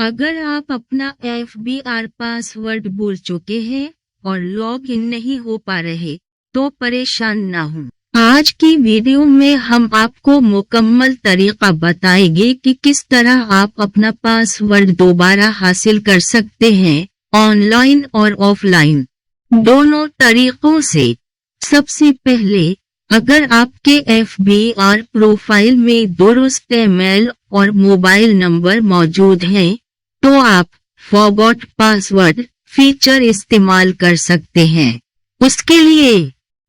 अगर आप अपना एफ़ बी आर पासवर्ड भूल चुके हैं और लॉग इन नहीं हो पा रहे तो परेशान ना हो। आज की वीडियो में हम आपको मुकम्मल तरीका बताएँगे कि किस तरह आप अपना पासवर्ड दोबारा हासिल कर सकते हैं ऑनलाइन और ऑफलाइन। दोनों तरीकों से। सबसे पहले अगर आपके एफ़ बी आर प्रोफ़ाइल में दुरुस्त मेल और मोबाइल नंबर मौजूद हैं, तो आप फॉरगॉट पासवर्ड फीचर इस्तेमाल कर सकते हैं। उसके लिए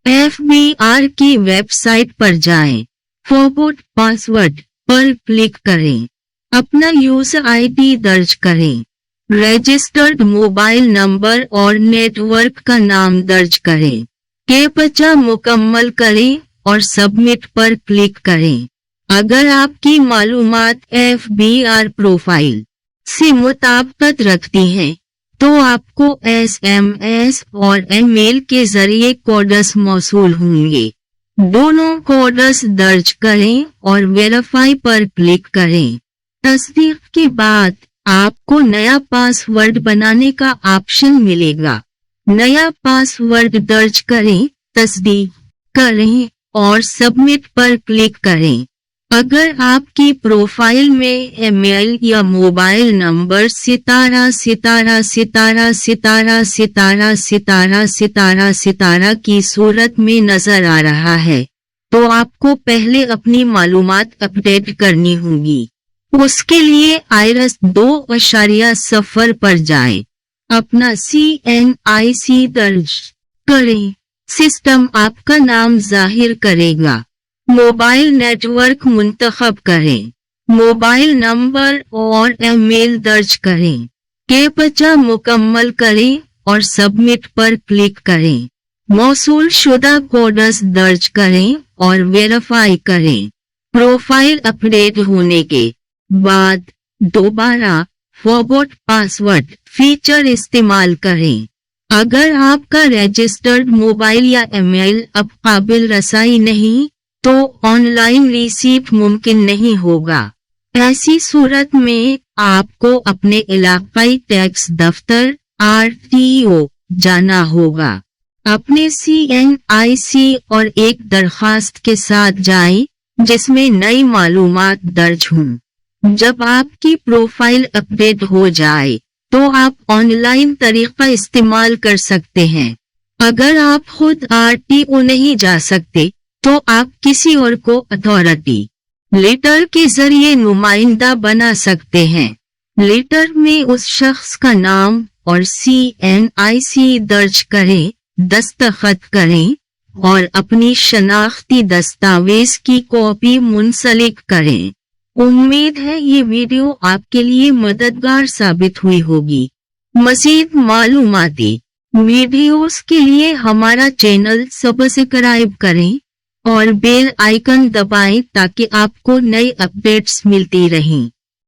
एफ़ बी आर की वेबसाइट पर जाएँ, फॉरगॉट पासवर्ड पर क्लिक करें। अपना यूज़र आईडी दर्ज करें। रजिस्टर्ड मोबाइल नंबर और नेटवर्क का नाम दर्ज करें। के पचा मुकम्मल करें और सबमिट पर क्लिक करें। अगर आपकी मालूमात एफ़ बी आर प्रोफ़ाइल से मुताबकत रखती हैं, तो आपको एसएमएस और ईमेल के ज़रिए कोडस मौसू होंगे। दोनों कोडस दर्ज करें और वेरीफाई पर क्लिक करें। तस्दीक के बाद आपको नया पासवर्ड बनाने का ऑप्शन मिलेगा। नया पासवर्ड दर्ज करें तस्दीक करें और सबमिट पर क्लिक करें। अगर आपकी प्रोफ़ाइल में ईमेल या मोबाइल नंबर सितारा सितारा सितारा सितारा सितारा सितारा सितारा सितारा की सूरत में नज़र आ रहा है तो आपको पहले अपनी मालूम अपडेट करनी होगी। उसके लिए आयरस दो अशारिया सफ़र पर जाए। अपना सी एन आई सी दर्ज करें। सिस्टम आपका नाम ज़ाहिर करेगा। मोबाइल नेटवर्क मुंतखब करें। मोबाइल नंबर और ईमेल दर्ज करें। के बचा मुकम्मल करें और सबमिट पर क्लिक करें। मौसूल शुदा कोडस दर्ज करें और वेरीफाई करें। प्रोफ़ाइल अपडेट होने के बाद दोबारा फॉरगॉट पासवर्ड फीचर इस्तेमाल करें। अगर आपका रजिस्टर्ड मोबाइल या ईमेल अब काबिल रसाई नहीं तो ऑनलाइन रिसीव मुमकिन नहीं होगा। ऐसी सूरत में आपको अपने इलाकाई टैक्स दफ्तर, आरटीओ, जाना होगा। अपने सी एन आई सी और एक दरखास्त के साथ जाएँ, जिसमें नई मालूम दर्ज हों। जब आपकी प्रोफ़ाइल अपडेट हो जाए तो आप ऑनलाइन तरीका इस्तेमाल कर सकते हैं। अगर आप खुद आरटीओ नहीं जा सकते तो आप किसी और को अथॉरिटी, लेटर के ज़रिए नुमाइंदा बना सकते हैं। लेटर में उस शख्स का नाम और सी एन आई सी दर्ज करें, दस्तखत करें, और अपनी शनाख्ती दस्तावेज़ की कॉपी मुंसलिक करें। उम्मीद है ये वीडियो आपके लिए मददगार साबित हुई होगी। मजीद मालूमती, वीडियोस के लिए हमारा चैनल सब्सक्राइब करें। और बेल आइकन दबाएँ ताकि आपको नई अपडेट्स मिलती रहें।